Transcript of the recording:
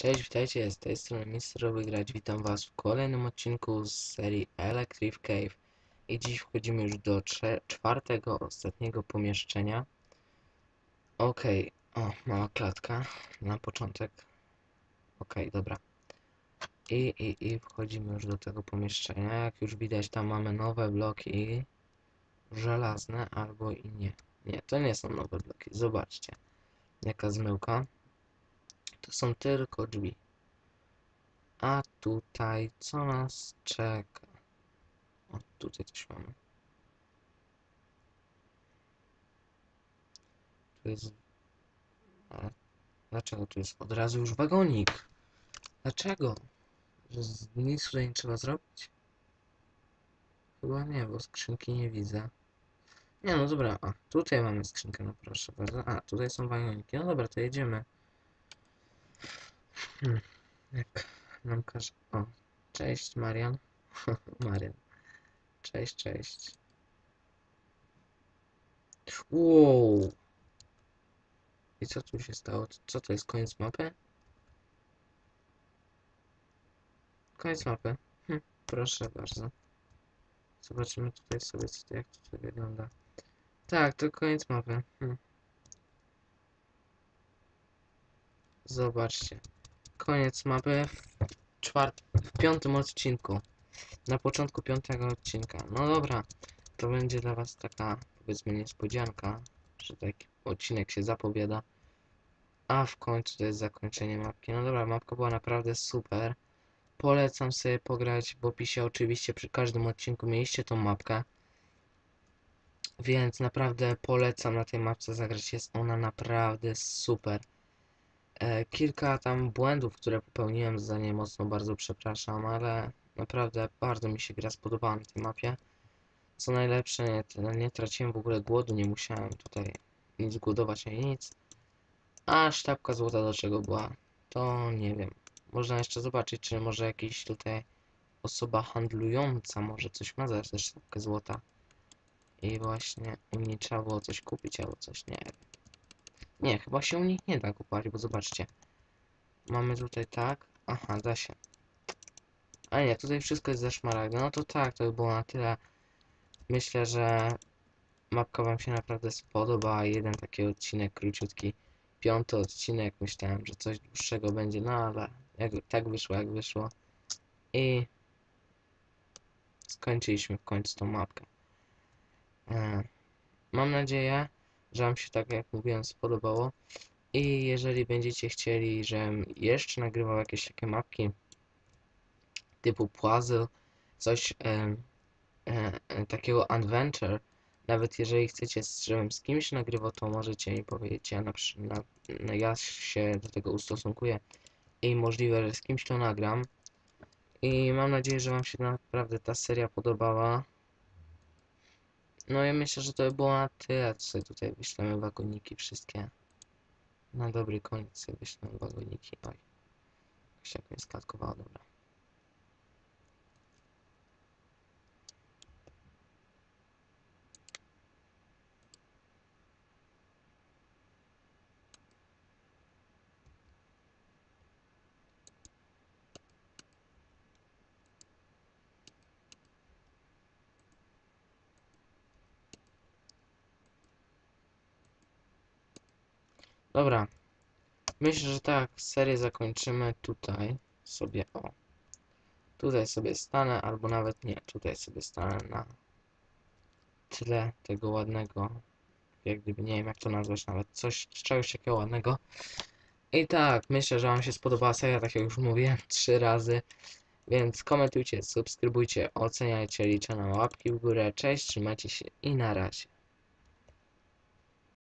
Cześć, witajcie, z tej strony Misterowy Grać. Witam was w kolejnym odcinku z serii Electric Cave. I dziś wchodzimy już do czwartego, ostatniego pomieszczenia. Okej, o, mała klatka na początek. Okej, dobra. I, i, I wchodzimy już do tego pomieszczenia. Jak już widać, tam mamy nowe bloki żelazne albo i nie. Nie, to nie są nowe bloki. Zobaczcie, jaka zmyłka. To są tylko drzwi. A tutaj co nas czeka? O, tutaj coś mamy. Tu jest... Ale dlaczego tu jest od razu już wagonik? Dlaczego? Z nic tutaj nie trzeba zrobić? Chyba nie, bo skrzynki nie widzę. Nie, no dobra, a tutaj mamy skrzynkę, no proszę bardzo. A, tutaj są wagoniki. No dobra, to jedziemy. Hmm, jak nam każe. O, cześć Marian. Marian. Cześć, cześć. Wow. I co tu się stało? Co to jest koniec mapy? Koniec mapy. Hm, proszę bardzo. Zobaczymy tutaj sobie, co to, jak to wygląda. Tak, to koniec mapy. Hm. Zobaczcie koniec mapy w, czwart w piątym odcinku. Na początku piątego odcinka. No dobra, to będzie dla was taka, powiedzmy, niespodzianka, że taki odcinek się zapowiada. A w końcu to jest zakończenie mapki. No dobra, mapka była naprawdę super. Polecam sobie pograć w opisie. Oczywiście przy każdym odcinku mieliście tą mapkę. Więc naprawdę polecam na tej mapce zagrać. Jest ona naprawdę super. E, kilka tam błędów, które popełniłem, za nie mocno bardzo przepraszam, ale naprawdę bardzo mi się gra spodobała na tej mapie. Co najlepsze, nie, nie traciłem w ogóle głodu, nie musiałem tutaj nic głodować ani nic. A sztabka złota do czego była, to nie wiem. Można jeszcze zobaczyć, czy może jakiś tutaj osoba handlująca może coś ma za sztabkę złota. I właśnie u niej trzeba było coś kupić albo coś, nie wiem. Nie, chyba się u nich nie da kupować, bo zobaczcie. Mamy tutaj tak. Aha, da się. A nie, tutaj wszystko jest ze szmaragdu. No to tak, to by było na tyle. Myślę, że mapka wam się naprawdę spodoba. Jeden taki odcinek króciutki. Piąty odcinek. Myślałem, że coś dłuższego będzie, no ale jak, tak wyszło, jak wyszło. I skończyliśmy w końcu tą mapkę. E, mam nadzieję, że Wam się tak jak mówiłem spodobało. I jeżeli będziecie chcieli, żebym jeszcze nagrywał jakieś takie mapki typu puzzle, coś e, e, takiego adventure, nawet jeżeli chcecie, żebym z kimś nagrywał, to możecie mi powiedzieć, ja, na, na, na, ja się do tego ustosunkuję i możliwe, że z kimś to nagram. I mam nadzieję, że Wam się naprawdę ta seria podobała. No i myślę, że to by było na tyle, co tutaj wyślemy wagoniki wszystkie. Na dobry koniec wyślemy wagoniki. Oj, się jakoś sklatkowało, dobra. Dobra. Myślę, że tak, serię zakończymy tutaj sobie, o. Tutaj sobie stanę, albo nawet nie, tutaj sobie stanę na tle tego ładnego, jak gdyby, nie wiem jak to nazwać nawet, coś, czegoś takiego ładnego. I tak, myślę, że Wam się spodobała seria, tak jak już mówiłem, trzy razy. Więc komentujcie, subskrybujcie, oceniajcie, liczę na łapki w górę. Cześć, trzymajcie się i na razie.